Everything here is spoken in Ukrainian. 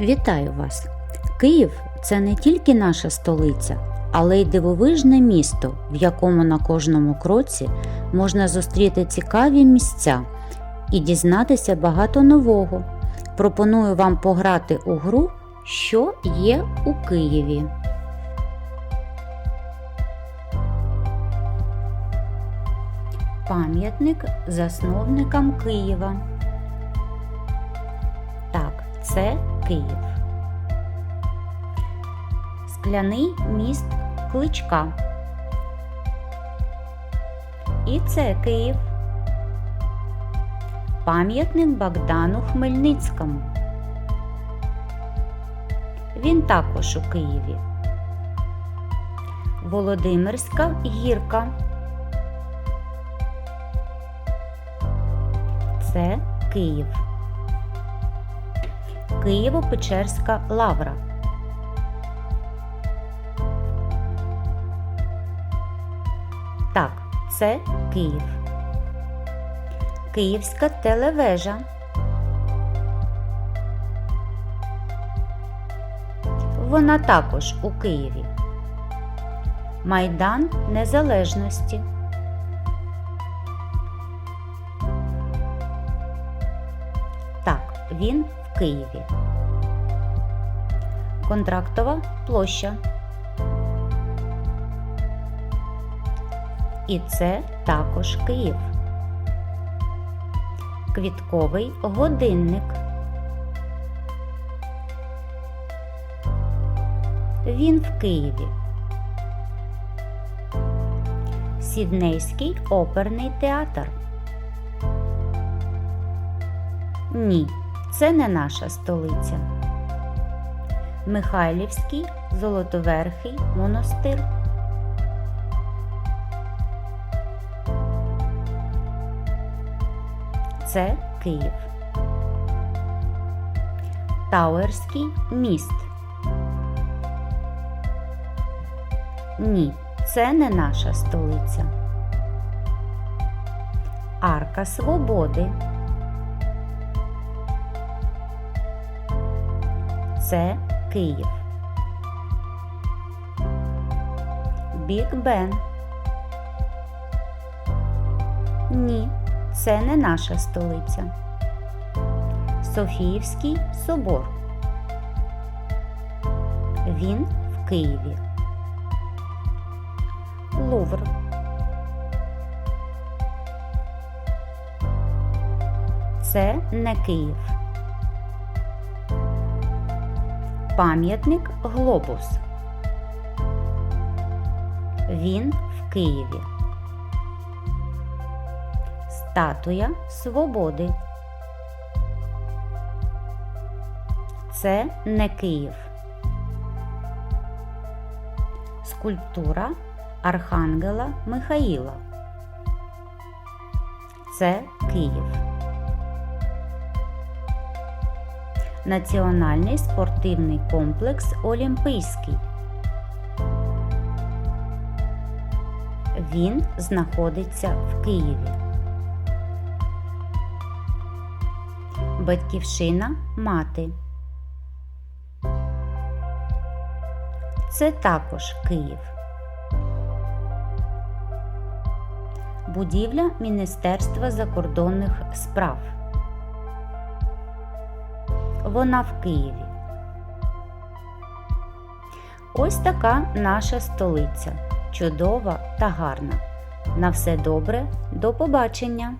Вітаю вас! Київ це не тільки наша столиця, але й дивовижне місто, в якому на кожному кроці можна зустріти цікаві місця і дізнатися багато нового. Пропоную вам пограти у гру, що є у Києві. Пам'ятник засновникам Києва. Так, це Київ. Скляний міст Кличка. І це Київ. Пам'ятник Богдану Хмельницькому. Він також у Києві. Володимирська гірка. Це Київ. Києво-Печерська лавра. Так, це Київ. Київська телевежа. Вона також у Києві. Майдан Незалежності. Так, він Києві. Контрактова площа. І це також Київ. Квітковий годинник. Він в Києві. Сіднейський оперний театр. Ні, це не наша столиця. Михайлівський Золотоверхий монастир. Це Київ. Тауерський міст. Ні, це не наша столиця. Арка Свободи. Це Київ. Біг Бен. Ні, це не наша столиця. Софіївський собор. Він в Києві. Лувр. Це не Київ. Пам'ятник Глобус. Він в Києві. Статуя Свободи. Це не Київ. Скульптура Архангела Михаїла. Це Київ. Національний спортивний комплекс Олімпійський. Він знаходиться в Києві. Батьківщина мати. Це також Київ. Будівля Міністерства закордонних справ. Вона в Києві. Ось така наша столиця. Чудова та гарна. На все добре, до побачення!